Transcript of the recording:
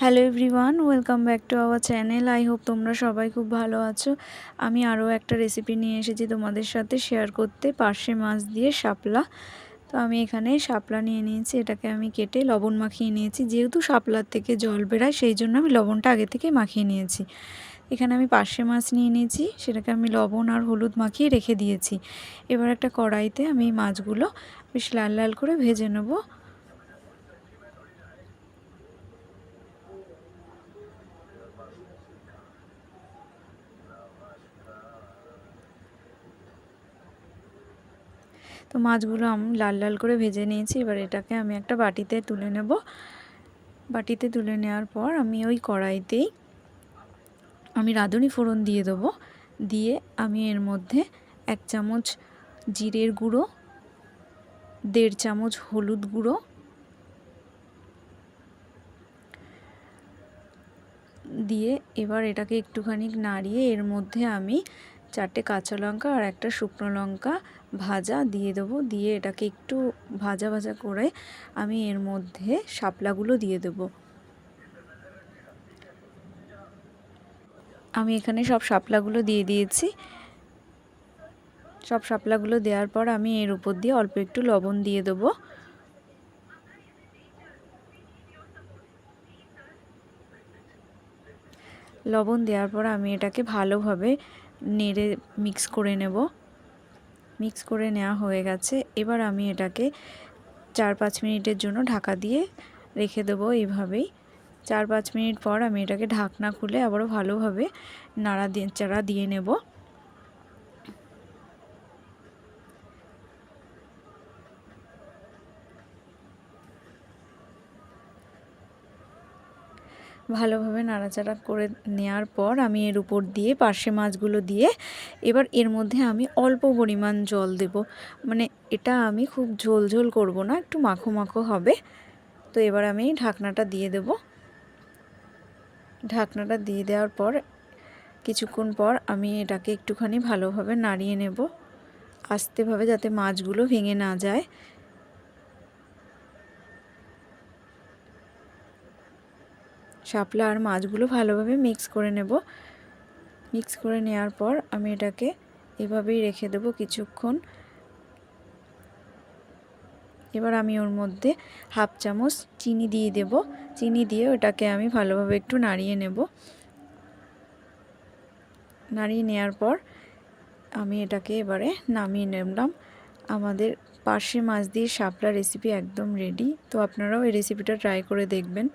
Hello everyone welcome back to our channel I hope তোমরা সবাই খুব ভালো আছো। আমি আরও একটা রেসিপি নিয়ে এসেছি তোমাদের সাথে শেয়ার করতে, পার্শে মাছ দিয়ে শাপলা। তো আমি এখানে শাপলা নিয়ে নিয়েছি, এটাকে আমি কেটে লবণ মাখিয়ে নিয়েছি। যেহেতু শাপলার থেকে জল বেরায়, সেই জন্য আমি লবণটা আগে থেকে মাখিয়ে নিয়েছি। এখানে আমি পার্শে মাছ নিয়ে নিয়েছি, সেটাকে আমি লবণ আর হলুদ মাখিয়ে রেখে দিয়েছি। এবার একটা কড়াইতে আমি মাছগুলো বেশ লাল লাল করে ভেজে নেব। তো মাছগুলো আমি, লাল লাল করে ভেজে নিয়েছি। এবার এটাকে আমি একটা বাটিতে তুলে নেব। বাটিতে তুলে নেওয়ার পর আমি ওই কড়াইতেই আমি রাঁধুনি ফোড়ন দিয়ে দেবো। দিয়ে আমি এর মধ্যে এক চামচ জিরের গুঁড়ো, দেড় চামচ হলুদ গুঁড়ো, দিয়ে এবার এটাকে একটুখানি নাড়িয়ে এর মধ্যে আমি চারটে কাঁচা লঙ্কা আর একটা শুকনো লঙ্কা ভাজা দিয়ে দেবো। দিয়ে এটাকে একটু ভাজা ভাজা করে আমি এর মধ্যে শাপলাগুলো দিয়ে দেবো। আমি এখানে সব শাপলাগুলো দিয়ে দিয়েছি। সব শাপলাগুলো দেওয়ার পর আমি এর উপর দিয়ে অল্প একটু লবণ দিয়ে দেবো। লবণ দেওয়ার পর আমি এটাকে ভালোভাবে নেড়ে মিক্স করে নেব। মিক্স করে নেওয়া হয়ে গেছে। এবার আমি এটাকে চার পাঁচ মিনিটের জন্য ঢাকা দিয়ে রেখে দেবো এইভাবেই। চার পাঁচ মিনিট পর আমি এটাকে ঢাকনা খুলে আবারও ভালোভাবে নাড়া দিয়ে, চাড়া দিয়ে নেব। ভালোভাবে নাড়াচাড়া করে নেওয়ার পর আমি এর উপর দিয়ে পার্শে মাছগুলো দিয়ে এবার এর মধ্যে আমি অল্প পরিমাণ জল দেব। মানে এটা আমি খুব ঝোল ঝোল করব না, একটু মাখো মাখো হবে। তো এবার আমি ঢাকনাটা দিয়ে দেব। ঢাকনাটা দিয়ে দেওয়ার পর কিছুক্ষণ পর আমি এটাকে একটুখানি ভালোভাবে নাড়িয়ে নেব। আস্তেভাবে যাতে মাছগুলো ভেঙে না যায়। শাপলা আর মাছগুলো ভালোভাবে মিক্স করে নেব। মিক্স করে নেওয়ার পর আমি এটাকে এভাবেই রেখে দেবো কিছুক্ষণ। এবার আমি ওর মধ্যে হাফ চামচ চিনি দিয়ে দেব। চিনি দিয়ে ওটাকে আমি ভালোভাবে একটু নাড়িয়ে নেব। নাড়িয়ে নেওয়ার পর আমি এটাকে এবারে নামিয়ে নেবলাম আমাদের পার্শে মাছ দিয়ে শাপলা রেসিপি একদম রেডি তো আপনারাও এই রেসিপিটা ট্রাই করে দেখবেন।